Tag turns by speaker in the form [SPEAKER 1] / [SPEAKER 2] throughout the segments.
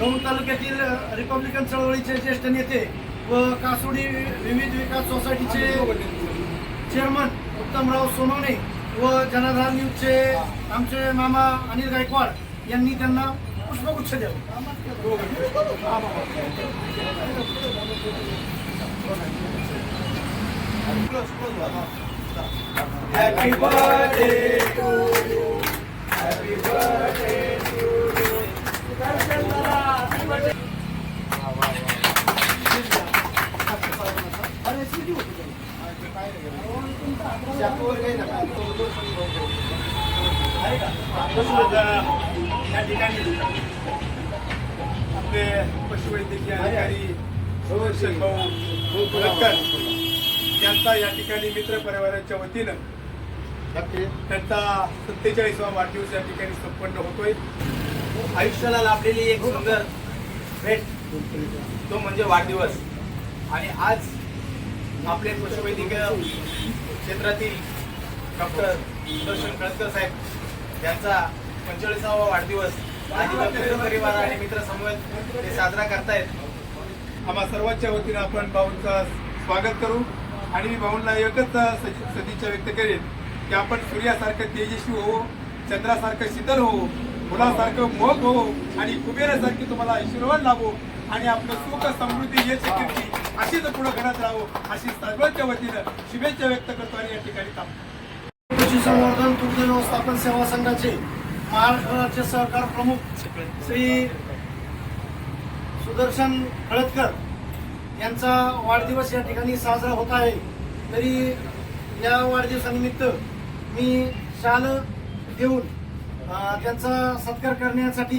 [SPEAKER 1] दौंड तालुक्यातील रिपब्लिकन चळवळीचे ज्येष्ठ नेते व कासोडी विविध विकास सोसायटीचे चेअरमन उत्तमराव सोनवणे व जनाधार न्यूजचे आमचे मामा अनिल गायकवाड यांनी त्यांना पुष्पगुच्छ द्यावा.
[SPEAKER 2] या ठिकाणी आपले पशुवैद्यकीय अधिकारी सुदर्शन भाऊ भुलकर यांचा या ठिकाणी मित्र परिवाराच्या वतीनं त्यांचा सत्तेचाळीसवा वाढदिवस या ठिकाणी संपन्न होतोय
[SPEAKER 3] आयुष्याला लाभलेली एक सुंदर भेट तो म्हणजे वाढदिवस. आणि आज आपले पशुवैद्यकीय क्षेत्रातील डॉक्टर सुदर्शन कळकर साहेब यांचा पंचेचाळीसावा वाढदिवस आणि परिवार आणि मित्र समूह ते साजरा करतायत.
[SPEAKER 2] आम्हा सर्वांच्या वतीनं आपण भाऊंचं स्वागत करू. आणि मी भाऊंना एकच सदिच्छा व्यक्त करेन की आपण सूर्यासारखं तेजस्वी होऊ चंद्रासारखं शीतल होऊ फुलासारखं मोग हो आणि कुबेरासारखी तुम्हाला आशीर्वाद लाभो आणि आपलं सुख समृद्धी यश कीर्ती अशीच पुढे घडत राहो अशी सर्वांच्या वतीनं शुभेच्छा व्यक्त करतो आणि या ठिकाणी थांबतो.
[SPEAKER 1] पशुसंवर्धन दुग्ध व्यवस्थापन सेवा संघाचे महाराष्ट्र राज्य सहकार प्रमुख श्री सुदर्शन खळदकर यांचा वाढदिवस या ठिकाणी साजरा होत आहे. तरी या वाढदिवसानिमित्त मी शाल देऊन त्यांचा सत्कार करण्यासाठी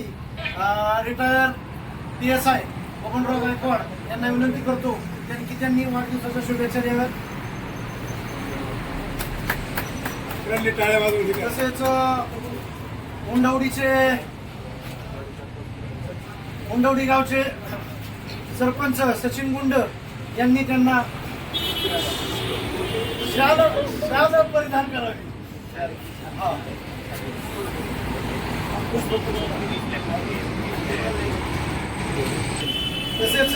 [SPEAKER 1] retire P S I Babanrao Gaikwad यांना विनंती करतो त्यांनी की त्यांनी वाढदिवसाच्या शुभेच्छा द्याव्यात. तसेच उंडवडीचे उंडवडी गावचे सरपंच सचिन गुंड यांनी त्यांना शाल परिधान करावी हा. तसेच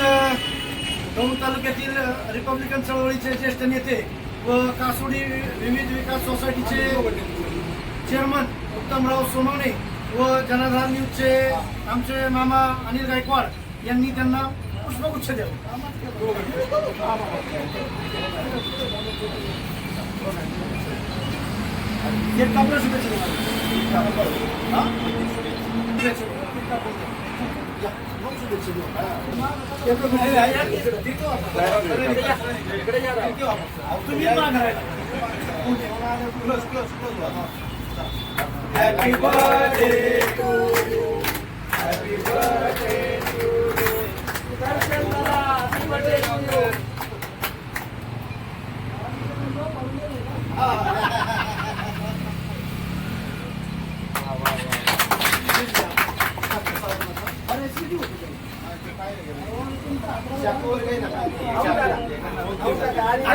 [SPEAKER 1] दौंड तालुक्यातील रिपब्लिकन चळवळीचे ज्येष्ठ नेते व कासोडी विविध विकास सोसायटीचे चेअरमन उत्तमराव सोनवणे व जनाधार न्यूजचे आमचे मामा अनिल गायकवाड यांनी त्यांना पुष्पगुच्छ द्यावा. हो, हो. Happy birthday to you. Happy birthday to you. Happy birthday to you. अरे किती होते सुरी काय लवकर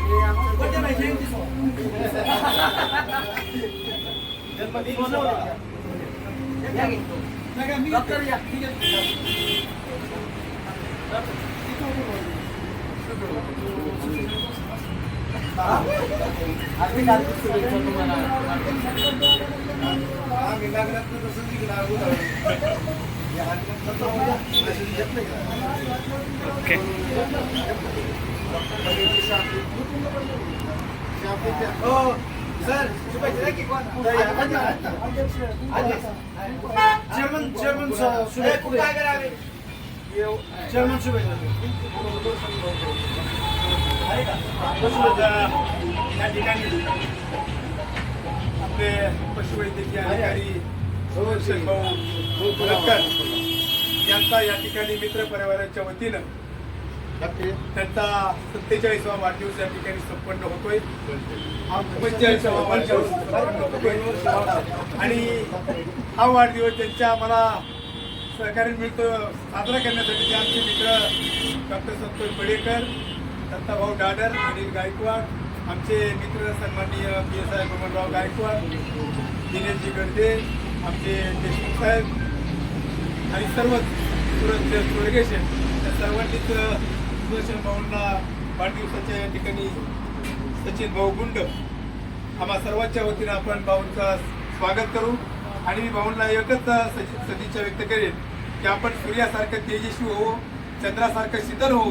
[SPEAKER 1] आणि आमचं पट्टे नाही जयंती गणपती डॉक्टर या ठीक आहे आम्ही कार्तिक शुभेच्छा तुम्हाला आम्ही लग्नात तसं निघणार हो सर शुभेच्छा की कोण चेअरमन चेअरमन शुभेच्छा
[SPEAKER 4] चेअरमन शुभेच्छा
[SPEAKER 2] या ठिकाणी आपले पशुवैद्यकीय अधिकारी संरक्षण भाऊ पुरस्कार यांचा या ठिकाणी मित्र परिवाराच्या वतीनं त्यांचा सत्तेचाळीसवा वाढदिवस या ठिकाणी संपन्न होतोय पंचेचाळीसावा वाढदिवस संपन्न होतोय आणि हा वाढदिवस त्यांच्या मला सहकार्य मिळतो साजरा करण्यासाठी ते आमचे मित्र डॉक्टर संतोष बडेकर दत्ताभाऊ डाडर अनिल गायकवाड आमचे मित्र सन्माननीय P S I Mohanrao Gaikwad दिनेशजी Garde आमचे देशमुख साहेब आणि सर्वच सुरज सुरगेशन त्या सर्वांनीच सुदर्शन भाऊंना वाढदिवसाच्या या ठिकाणी सचिन भाऊ गुंड आम्हा सर्वांच्या वतीनं आपण भाऊंचा स्वागत करू आणि मी भाऊंना एकच सदिच्छा व्यक्त करेन. की आपण सूर्यासारखं तेजस्वी हो चंद्रासारखं शीतल हो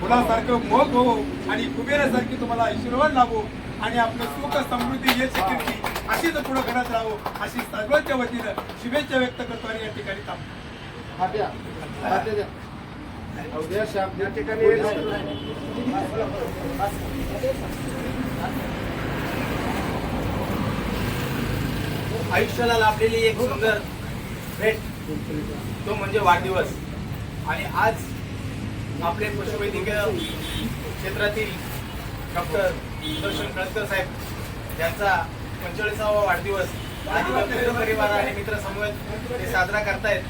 [SPEAKER 2] फुलासारखं मोग हो आणि कुबेरासारखी तुम्हाला आशीर्वाद लाभो आणि आपलं सुख समृद्धी यश कीर्ती अशीच पुढे घडत राहो अशी सर्वांच्या वतीनं शुभेच्छा व्यक्त करतो आणि या ठिकाणी
[SPEAKER 4] या ठिकाणी
[SPEAKER 3] आयुष्याला लाभलेली एक सुंदर भेट. तो म्हणजे वाढदिवस. आणि आज आपले पशुवैद्यकीय क्षेत्रातील डॉक्टर सुदर्शन कळकर साहेब यांचा पंचेचाळीसावा वाढदिवस आणि परिवार आणि मित्र समूह ते साजरा करतायत.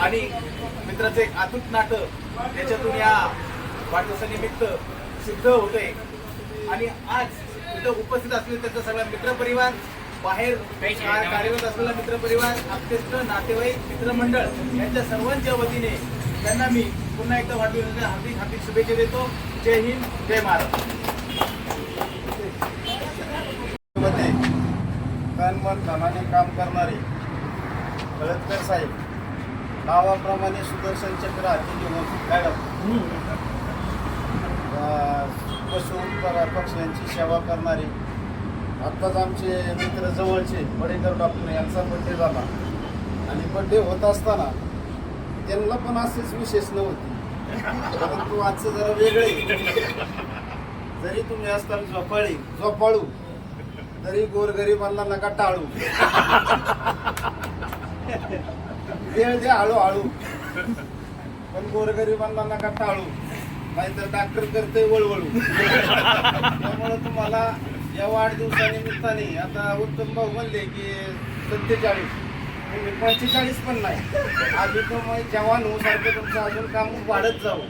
[SPEAKER 3] आणि मित्राचं एक अतूट नाटक त्याच्यातून या वाढदिवसानिमित्त सिद्ध होते आणि आज इथं उपस्थित असलेले त्यांचा सगळा मित्रपरिवार बाहेर कार्यरत असलेला मित्रपरिवार अत्यंत नातेवाईक मित्रमंडळ यांच्या सर्वांच्या वतीने त्यांना मी पुन्हा एकदा वाढदिवसाच्या हार्दिक हार्दिक शुभेच्छा देतो. जय हिंद जय
[SPEAKER 4] महाराष्ट्रमध्ये तन मन धनाने काम करणारे कळतकर साहेब नावाप्रमाणे सुदर्शन चक्र हाती मॅडम पशु पक्ष्यांची सेवा करणारे आत्ताच आमचे मित्र जवळचे बडेकर डॉक्टर यांचा बड्डे झाला. आणि बड्डे होत असताना त्यांना पण असेच विशेष नव्हती. परंतु आजचं जरा वेगळे जरी तुम्ही असताल झोपाळी झोपाळू तरी गोरगरीबांना नका टाळू. वेळ द्या आळू पण गोरगरीबांना नका टाळू. नाहीतर डॉक्टर करते वळवळू. त्यामुळे तुम्हाला या वाढदिवसानिमित्ताने आता उत्तम भाऊ म्हणले की सत्तेचाळीस. तुम्ही पंचेचाळीस पण नाही. आधी तुम्ही जवान होऊ सारखं तुमचं अजून काम वाढत जावं.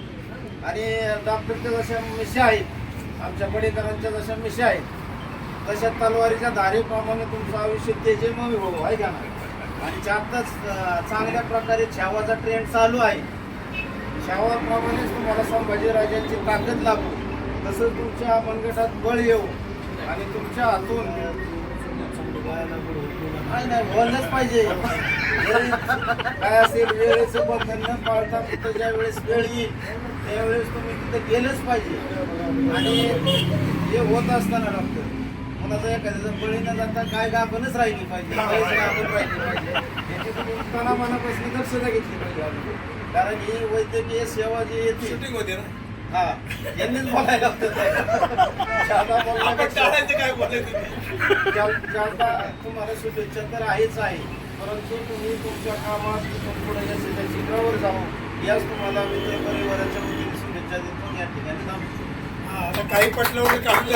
[SPEAKER 4] आणि डॉक्टरच्या जशा मिशा आहेत आमच्या बडेकरांच्या जशा मिशा आहेत तशा तलवारीच्या धारेप्रमाणे तुमचं आयुष्य तेजमय हो आहे का ना आणि आत्ताच चांगल्या प्रकारे छावाचा ट्रेंड चालू आहे. छावाप्रमाणेच तुम्हाला संभाजीराजांची ताकद लागू. तसं तुमच्या मनगटात बळ येऊ आणि तुमच्या हातून नाही नाही बोललंच पाहिजे. जरी काय असेल वेळेचं बंधन न पाळता तिथं ज्या वेळेस वेळ येईल त्यावेळेस तुम्ही तिथं गेलंच पाहिजे. आणि हे होत असताना डॉक्टर कुणाचं एखाद्याचं बळी न जाता काय गाभणच राहिली पाहिजे काहीच गाभण राहिली पाहिजे. याची तुम्ही तनामनापासून दक्षता घेतली पाहिजे. कारण ही वैद्यकीय सेवा जी येते
[SPEAKER 2] शूटिंग होते ना?
[SPEAKER 4] हा. यांनीच बोलायला
[SPEAKER 2] आपण टाळायचं काय बोलायचं
[SPEAKER 4] तुम्हाला शुभेच्छा तर आहेच आहे. परंतु तुम्ही तुमच्या कामात पुढे यशाच्या शिखरावर जाऊ याच तुम्हाला मित्र परिवाराच्या वतीने शुभेच्छा देतो. या ठिकाणी थांबतो.
[SPEAKER 2] हा, आता काही पटलं वगैरे काढून